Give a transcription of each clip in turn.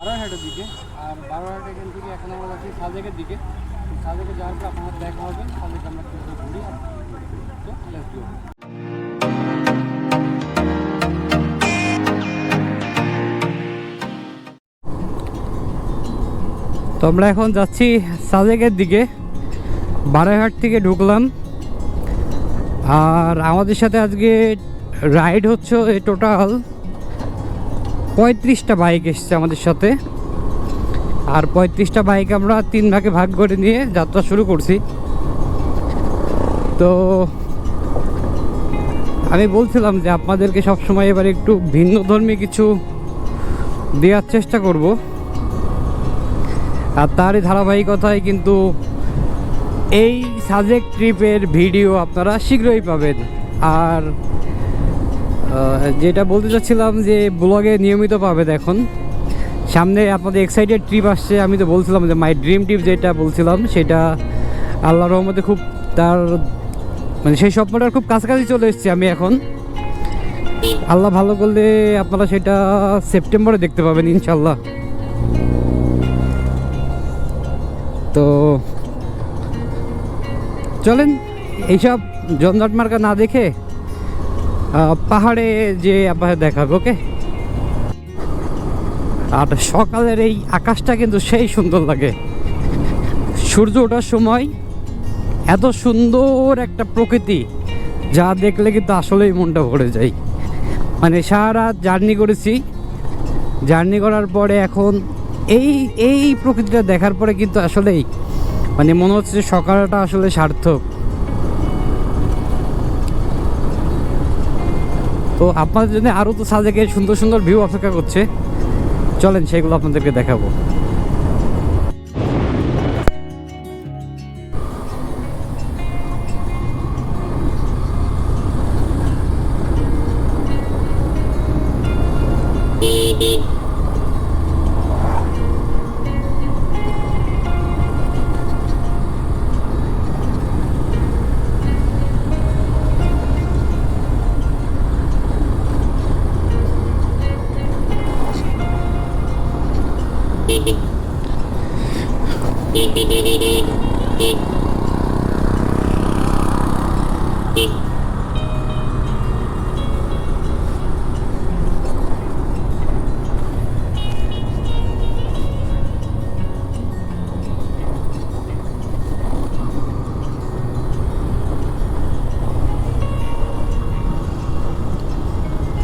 বারোহাটের দিকে। আর বারোহাট এখান থেকে এখন আমরা যাচ্ছি সাজেকের দিকে। সাজেকে যাওয়ার পর আপনার দেখা হবে সাজেকে আমরা কিন্তু ঘুরি তো লেটস তো আমরা এখন যাচ্ছি সাজেকের দিকে। বারাইহাট থেকে ঢুকলাম। আর আমাদের সাথে আজকে রাইড হচ্ছে টোটাল পঁয়ত্রিশটা বাইক এসছে আমাদের সাথে। আর পঁয়ত্রিশটা বাইক আমরা তিন ভাগে ভাগ করে নিয়ে যাত্রা শুরু করছি। তো আমি বলছিলাম যে আপনাদেরকে সবসময় এবার একটু ভিন্ন ধর্মী কিছু দেওয়ার চেষ্টা করব। আর তারই ধারাবাহিকতায় কিন্তু এই সাজেক ট্রিপের ভিডিও আপনারা শীঘ্রই পাবেন। আর যেটা বলতে চাচ্ছিলাম যে ব্লগে নিয়মিত পাবেন এখন সামনে আপনাদের এক্সাইটেড ট্রিপ আসছে, আমি তো বলছিলাম যে মাই ড্রিম ট্রিপ যেটা বলছিলাম, সেটা আল্লাহ রহমতে খুব তার মানে সেই স্বপ্নটার খুব কাছাকাছি চলে এসেছি আমি এখন। আল্লাহ ভালো করলে আপনারা সেটা সেপ্টেম্বরে দেখতে পাবেন ইনশাল্লাহ তো চলেন, এইসব জঞ্জাট মার্কা না দেখে পাহাড়ে যে আপনাদের দেখাবে ওকে আর সকালের এই আকাশটা কিন্তু সেই সুন্দর লাগে। সূর্য ওঠার সময় এত সুন্দর একটা প্রকৃতি, যা দেখলে কিন্তু আসলেই মনটা ভরে যায়। মানে সারা জার্নি করেছি। জার্নি করার পরে এখন এই এই প্রকৃতিটা দেখার পরে কিন্তু আসলেই মানে মনে হচ্ছে সকালটা আসলে সার্থক। তো আপনাদের জন্য আরও তো সাজেকে সুন্দর সুন্দর ভিউ অপেক্ষা করছে। চলেন সেগুলো আপনাদেরকে দেখাবো।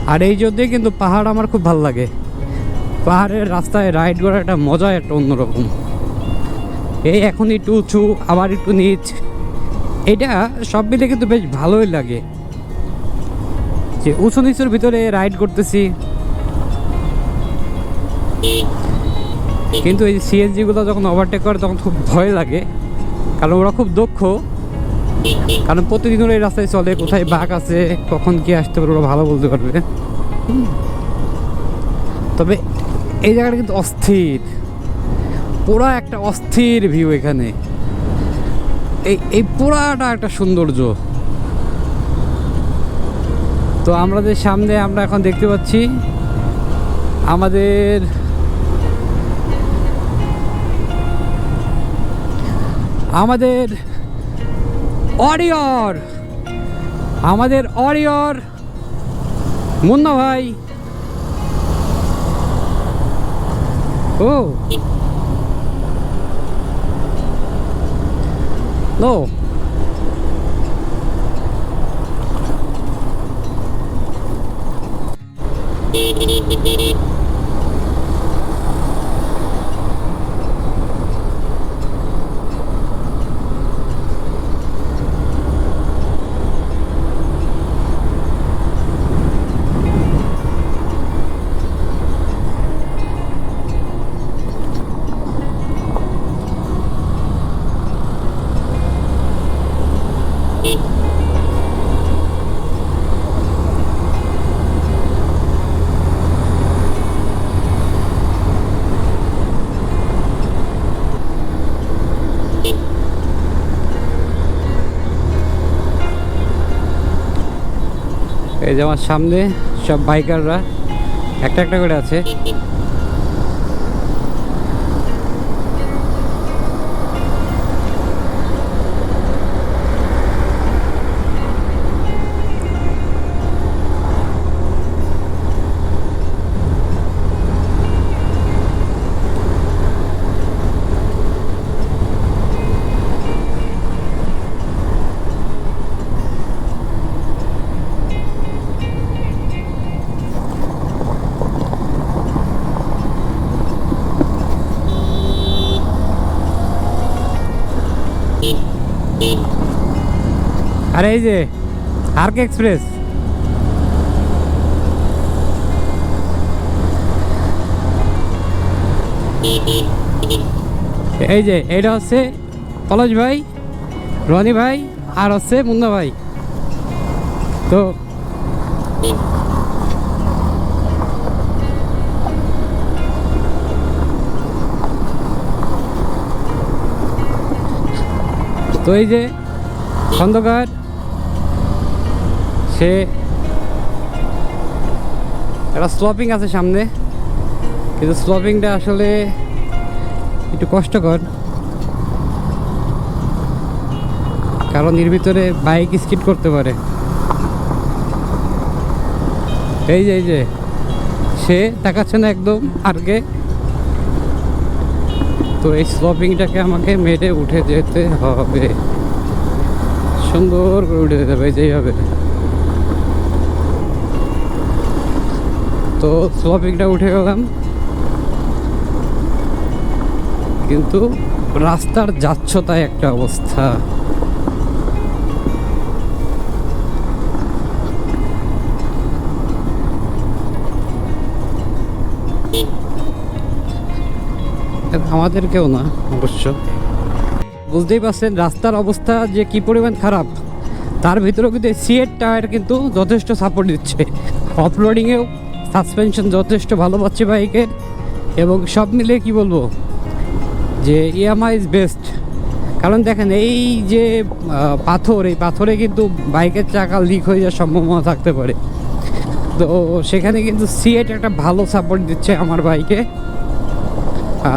আর এই জন্যই কিন্তু পাহাড় আমার খুব ভালো লাগে। পাহাড়ের রাস্তায় রাইড করার একটা মজা একটা অন্যরকম। এই এখন একটু উঁচু, আবার একটু নিচ। এটা সব মিলে কিন্তু বেশ ভালোই লাগে। যে উঁচু নিচুর ভিতরে রাইড করতেছি। কিন্তু এই সিএনজিগুলো যখন ওভারটেক করে, তখন খুব ভয় লাগে। কারণ ওরা খুব দক্ষ। কারণ প্রতিদিন ওরা এই রাস্তায় চলে, কোথায় বাঘ আছে, কখন কি আসতে পারে ওরা ভালো বলতে পারবে। তবে এই জায়গাটা কিন্তু অস্থির। পুরা একটা অস্থির ভিউ এখানে। এই এই পুরাটা একটা সৌন্দর্য। তো আমাদের সামনে আমরা এখন দেখতে পাচ্ছি, আমাদের আমাদের অরিয়র আমাদের অরিয়র মুন্না ভাই। ও। নো এই যে আমার সামনে সব বাইকাররা একটা একটা করে আছে। আর এই যে আর্ক এক্সপ্রেস এই যে এটা হচ্ছে পলাশ ভাই, রনি ভাই, আর হচ্ছে মুন্না ভাই। তো তো এই যে খন্দকার, সে একটা স্লপিং আছে সামনে। কিন্তু স্লপিংটা আসলে একটু কষ্টকর। কারণ এর ভিতরে বাইক স্কিড করতে পারে। এই যে এই যে, সে তাকাচ্ছে না একদম আরকে তো এই স্লপিংটাকে আমাকে মেরে উঠে যেতে হবে। সুন্দর করে উঠে যেতে হবে, যেই হবে। তো স্লপিংটা উঠে গেলাম। কিন্তু রাস্তার যাচ্ছ তাই একটা অবস্থা। আমাদেরকেও না। অবশ্য। বুঝতেই পারছেন রাস্তার অবস্থা যে কি পরিমাণ খারাপ। তার ভিতরেও কিন্তু সিএর টায়ার কিন্তু যথেষ্ট সাপোর্ট দিচ্ছে। অফরোডিংয়েও সাসপেনশন যথেষ্ট ভালো পাচ্ছে বাইকের। এবং সব মিলে কি বলব? যে ইয়ামা ইজ বেস্ট কারণ দেখেন এই যে পাথর এই পাথরে কিন্তু বাইকের চাকা লিক হয়ে যাওয়ার সম্ভাবনা থাকতে পারে। তো সেখানে কিন্তু সিএট একটা ভালো সাপোর্ট দিচ্ছে আমার বাইকে।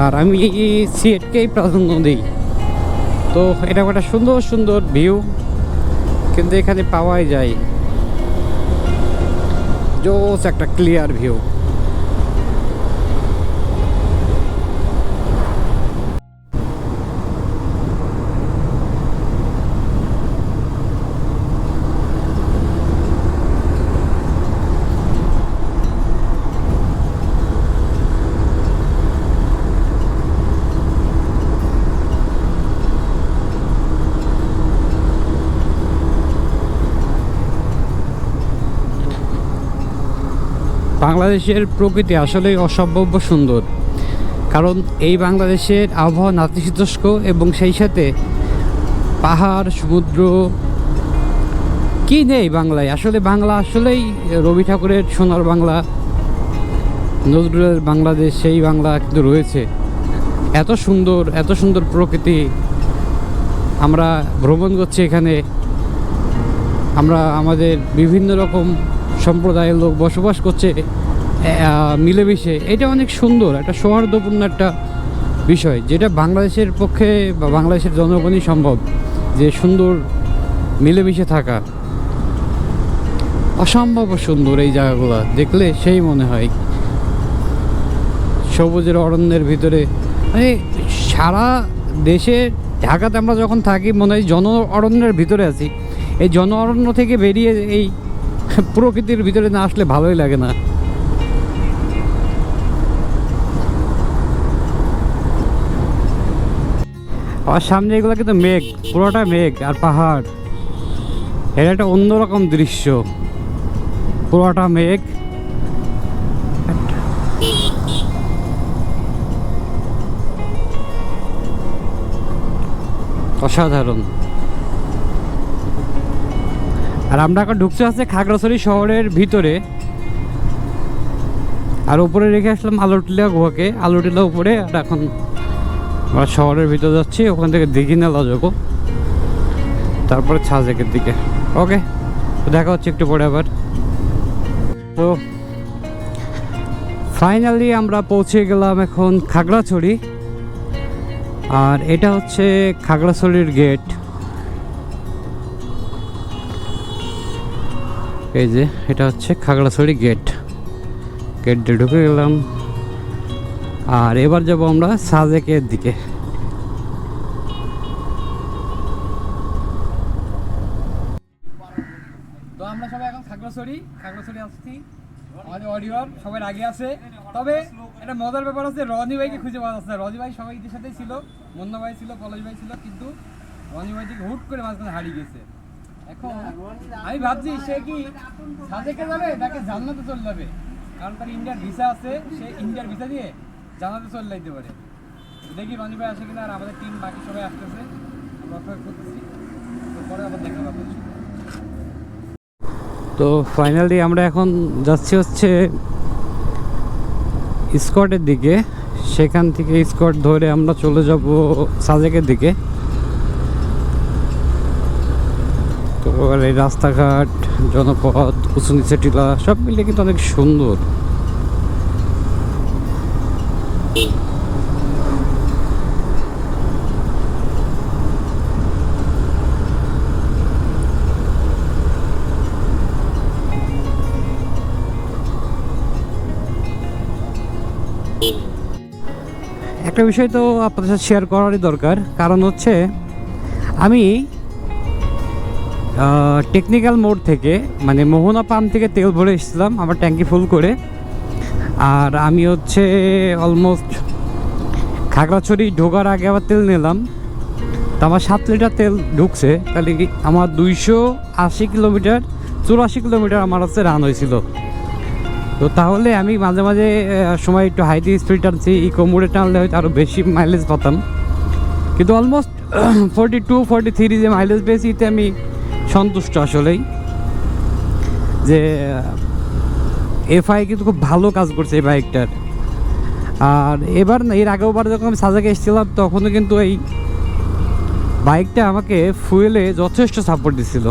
আর আমি সিএটকেই প্রাধান্য দিই। তো এটা একটা সুন্দর সুন্দর ভিউ কিন্তু এখানে পাওয়াই যায়। জোস একটা ক্লিয়ার ভিউ বাংলাদেশের প্রকৃতি আসলেই অসম্ভব সুন্দর। কারণ এই বাংলাদেশের আবহাওয়া নাতিশীতোষ্ণ এবং সেই সাথে পাহাড়, সমুদ্র, কি নেই বাংলায়? আসলে বাংলা আসলেই রবি ঠাকুরের সোনার বাংলা নজরুলের বাংলাদেশ সেই বাংলা কিন্তু রয়েছে। এত সুন্দর এত সুন্দর প্রকৃতি আমরা ভ্রমণ করছি এখানে। আমরা আমাদের বিভিন্ন রকম সম্প্রদায়ের লোক বসবাস করছে। মিলেমিশে, এটা অনেক সুন্দর, একটা সৌহার্দ্যপূর্ণ একটা বিষয়, যেটা বাংলাদেশের পক্ষে বা বাংলাদেশের জনগণই সম্ভব, যে সুন্দর মিলেমিশে থাকা। অসম্ভব সুন্দর এই জায়গাগুলো, দেখলে সেই মনে হয়। সবুজের অরণ্যের ভিতরে মানে সারা দেশে, ঢাকাতে আমরা যখন থাকি, মনে হয় জন অরণ্যের ভিতরে আছি। এই জন অরণ্য থেকে বেরিয়ে এই প্রকৃতির ভিতরে না আসলে ভালোই লাগে না। আর সামনে এগুলো কিন্তু মেঘ, পুরোটা মেঘ আর পাহাড়। এটা একটা অন্যরকম দৃশ্য। পুরোটা মেঘ। অসাধারণ। আর আমরা এখন ঢুকতে আসছে খাগড়াছড়ি শহরের ভিতরে। আর উপরে রেখে আসলাম আলোটিলা গুহাকে। আলোটিলা উপরে, আর এখন আমরা শহরের ভিতরে যাচ্ছি, ওখান থেকে দিঘি নালা যাব তারপরে ছাজেকের দিকে। ওকে, দেখা হচ্ছে একটু পরে আবার। তো ফাইনালি আমরা পৌঁছে গেলাম এখন খাগড়াছড়ি। আর এটা হচ্ছে খাগড়াছড়ির গেট এই যে, এটা হচ্ছে খাগড়াছড়ি গেট গেট ঢুকে গেলাম। আর এবার যাব আমরা সাজেকের দিকে। তো আমরা সবাই এখন খাগড়াছড়ি আসছি। আমাদের সবাই আগে আছে। তবে ব্যাপার আছে ভাইকে খুঁজে সবাইদের সাথেই ছিল ভাই ছিল ছিল, কিন্তু হুট করে হারিয়ে গেছে। এখন আমি ভাবছি, সে কি যাবে চলে যাবে? কারণ তার ইন্ডিয়ার ভিসা আছে, সে ইন্ডিয়ার ভিসা দিয়ে জান্নাতে চলে যাইতে পারে। দেখি মানি ভাই আসে কিনা আর আমাদের টিম বাকি সবাই আসতেছে। অপেক্ষা করতেছি। তো পরে আবার দেখা হবে তো ফাইনালি আমরা এখন যাচ্ছি হচ্ছে স্কটের দিকে। সেখান থেকে স্কট ধরে আমরা চলে যাব সাজেকের দিকে। তো এই রাস্তাঘাট জনপথ উঁচু নিচে টিলা সব মিলে কিন্তু অনেক সুন্দর। একটা বিষয় তো আপনাদের সাথে শেয়ার করারই দরকার। কারণ হচ্ছে, আমি টেকনিক্যাল মোড থেকে মানে মোহনা পাম্প থেকে তেল ভরে এসেছিলাম, আমার ট্যাঙ্কি ফুল করে। আর আমি হচ্ছে অলমোস্ট খাগড়াছড়ি ঢোকার আগে আবার তেল নিলাম। তো আমার সাত লিটার তেল ঢুকছে, তাহলে কি আমার দুইশো আশি কিলোমিটার, চুরাশি কিলোমিটার আমার হচ্ছে রান হয়েছিল। তো তাহলে আমি মাঝে মাঝে সময় একটু হাইটি স্পিড টানছি ইকো মোডে টানলে হয়তো আরও বেশি মাইলেজ পাতাম। কিন্তু almost forty two forty three যে মাইলেজ পেয়েছি, এতে আমি সন্তুষ্ট আসলেই। যে এফআই কিন্তু খুব ভালো কাজ করছে এই বাইকটার। আর এবার এর আগেও বার যখন আমি সাজাকে এসেছিলাম, তখনও কিন্তু এই বাইকটা আমাকে ফুয়েলে যথেষ্ট সাপোর্ট দিছিল।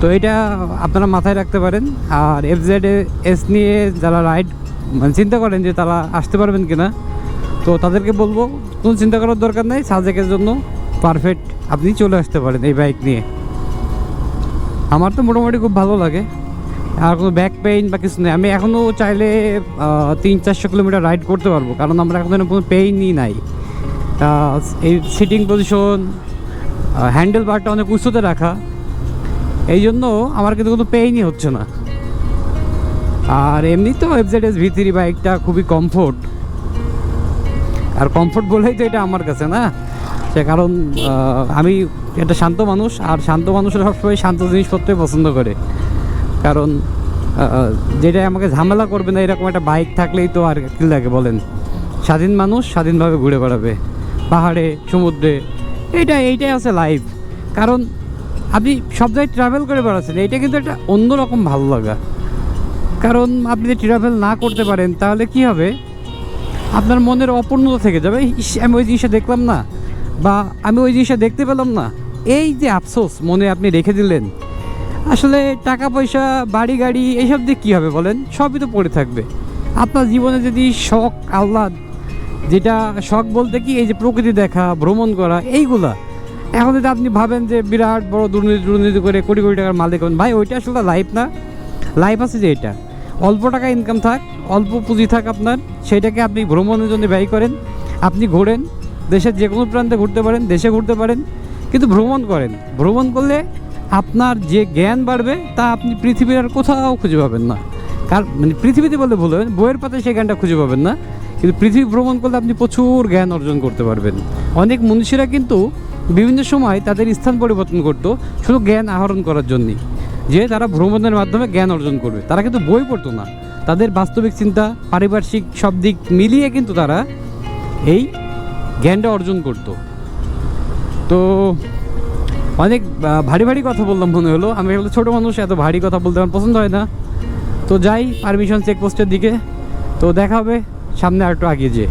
তো এটা আপনারা মাথায় রাখতে পারেন। আর এফ জেড এস নিয়ে যারা রাইড মানে চিন্তা করেন যে তারা আসতে পারবেন কিনা, তো তাদেরকে বলব, কোনো চিন্তা করার দরকার নেই, সাজেকের জন্য পারফেক্ট আপনি চলে আসতে পারেন এই বাইক নিয়ে। আমার তো মোটামুটি খুব ভালো লাগে। আর কোনো ব্যাক পেইন বা কিছু নেই। আমি এখনও চাইলে তিন চারশো কিলোমিটার রাইড করতে পারব, কারণ আমরা এখন কোনো পেইনই নাই। এই সিটিং পজিশন হ্যান্ডেল বারটা অনেক উঁচুতে রাখা, এই জন্য আমার কিন্তু কোনো পেইনই হচ্ছে না। আর এমনি তো এফজেড এস ভি থ্রি বাইকটা খুবই কমফোর্ট আর কমফোর্ট বলেই তো এটা আমার কাছে, না? সে কারণ আমি একটা শান্ত মানুষ, আর শান্ত মানুষরা সবসময় শান্ত জিনিসপত্রই পছন্দ করে। কারণ যেটা আমাকে ঝামেলা করবে না, এরকম একটা বাইক থাকলেই তো আর কী লাগে বলেন? স্বাধীন মানুষ স্বাধীনভাবে ঘুরে বেড়াবে। পাহাড়ে, সমুদ্রে এটা এইটাই আছে লাইফ কারণ, আপনি সব জায়গায় ট্রাভেল করে বেড়াচ্ছেন, এইটা কিন্তু একটা অন্যরকম ভালো লাগা। কারণ, আপনি যদি ট্রাভেল না করতে পারেন, তাহলে কি হবে? আপনার মনের অপূর্ণতা থেকে যাবে। আমি ওই জিনিসটা দেখলাম না। বা আমি ওই জিনিসটা দেখতে পেলাম না। এই যে আফসোস মনে আপনি রেখে দিলেন আসলে টাকা পয়সা, বাড়ি গাড়ি এইসব দিয়ে কী হবে বলেন? সবই তো পড়ে থাকবে। আপনার জীবনে যদি শখ, আহ্লাদ, যেটা শখ বলতে কি, এই যে প্রকৃতি দেখা, ভ্রমণ করা, এইগুলা, এখন যদি আপনি ভাবেন যে বিরাট বড় দুর্নীতি দুর্নীতি করে কোটি কোটি টাকার মালিক হবেন, ভাই, ওইটা আসলে লাইফ না। লাইফ আছে যে এটা। অল্প টাকা ইনকাম থাক, অল্প পুঁজি থাক আপনার, সেটাকে আপনি ভ্রমণের জন্য ব্যয় করেন। আপনি ঘোরেন, দেশের যে কোনো প্রান্তে ঘুরতে পারেন, দেশে ঘুরতে পারেন, কিন্তু ভ্রমণ করেন। ভ্রমণ করলে আপনার যে জ্ঞান বাড়বে, তা আপনি পৃথিবীর আর কোথাও খুঁজে পাবেন না। কার মানে পৃথিবীতে বললে ভুল হবে, বইয়ের পাতায় সেই জ্ঞানটা খুঁজে পাবেন না। কিন্তু পৃথিবী ভ্রমণ করলে আপনি প্রচুর জ্ঞান অর্জন করতে পারবেন। অনেক মনীষীরা কিন্তু বিভিন্ন সময় তাদের স্থান পরিবর্তন করতো, শুধু জ্ঞান আহরণ করার জন্যই। যে তারা ভ্রমণের মাধ্যমে জ্ঞান অর্জন করবে। তারা কিন্তু বই পড়তো না। তাদের বাস্তবিক চিন্তা, পারিপার্শ্বিক সব দিক মিলিয়ে কিন্তু তারা এই জ্ঞানটা অর্জন করতো। তো অনেক ভারী ভারী কথা বললাম মনে হলো। আমি হলো ছোটো মানুষ, এত ভারী কথা বলতে আমার পছন্দ হয় না। তো যাই পারমিশন চেকপোস্টের দিকে। তো দেখা হবে, সামনে আর একটু আগিয়ে যেয়ে।